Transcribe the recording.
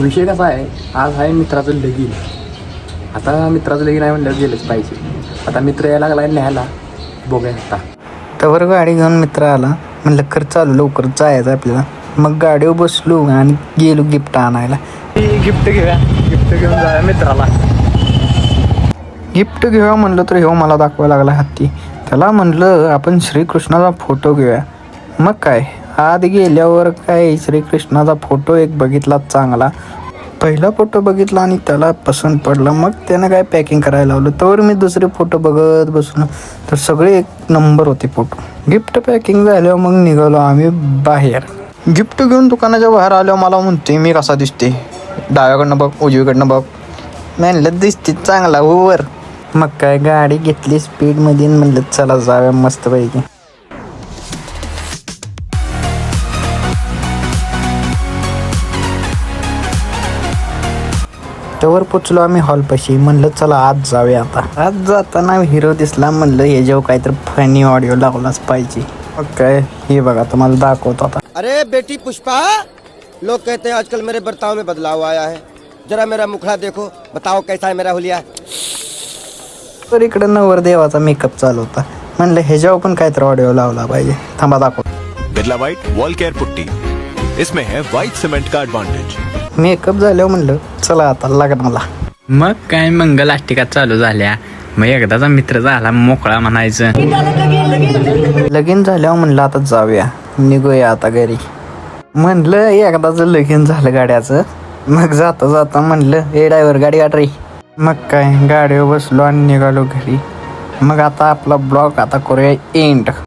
विषय कसा आहे आज आहे मित्राचं लगीन. आता मित्राचं लगीन आहे म्हणल्यावर गेलंच पाहिजे. आता मित्र यायला लागला न्यायला. बघूया आता. तवर गाडी घेऊन मित्र आला. म्हणलं कर चालू लवकर जायचं आपल्याला. मग गाडीवर बसलो आणि गेलो गिफ्ट आणायला. गिफ्ट घेऊया. गिफ्ट घेऊन जाऊया मित्राला. गिफ्ट घेऊया म्हणलं तर ह्यो मला दाखवायला लागला हत्ती. त्याला म्हणलं आपण श्रीकृष्णाचा फोटो घेऊया. मग काय? आत गेल्यावर काय? श्रीकृष्णाचा फोटो एक बघितला चांगला. पहिला फोटो बघितला आणि त्याला पसंत पडला. मग त्यानं काय पॅकिंग करायला लावलं? तर मी दुसरे फोटो बघत बसलो. तर सगळे एक नंबर होते फोटो गिफ्ट पॅकिंग झाल्यावर मग निघालो आम्ही बाहेर. गिफ्ट घेऊन दुकानाच्या बाहेर आल्यावर मला म्हणते मी कसा दिसते? डाव्याकडनं बघ उजवीकडनं बघ. म्हणलं दिसते चांगला ओवर मग काय गाडी घेतली स्पीडमध्ये म्हणलं चला जाऊया मस्तपैकी. तवर पोचलो आम्ही हॉलपाशी. म्हणलं चला आज जाऊया आता. आज जाताना हिरो दिसला म्हणलं हे जेव्हा काहीतरी फनी ऑडिओ लावलाच पाहिजे. काय हे बघा तुम्हाला दाखवतो आता. अरे बेटी पुष्पा लोग कहते हैं आजकल मेरे बर्ताव में बदलाव आया है। जरा मेरा मुखड़ा देखो बताओ कैसा है मेरा हुलिया। तर इकडं नवर देवाचा मेकअप चालू होता. म्हणलं ह्याच्यावर पण काहीतरी ऑडिओ लावला पाहिजे. थांबा दाखव. Birla white wall care putty. इसमें है व्हाइट सीमेंट का एडवांटेज मेकअप झाल्यावर म्हणलं चला आता लग्नाला मग काय मंगल अष्टिका चालू झाल्या. मग एकदाचा मित्र झाला मोकळा म्हणायचं. लगीन झाल्यावर म्हणलं आता जाऊया. निघूया आता घरी. म्हणलं एकदाचं लगीन झालं गाड्याचं. मग जाता जाता म्हणलं ए ड्रायव्हर गाडी गाठ रे. मग काय गाडीवर बसलो आणि निघालो घरी. मग आता आपला ब्लॉग आता करूया एंड.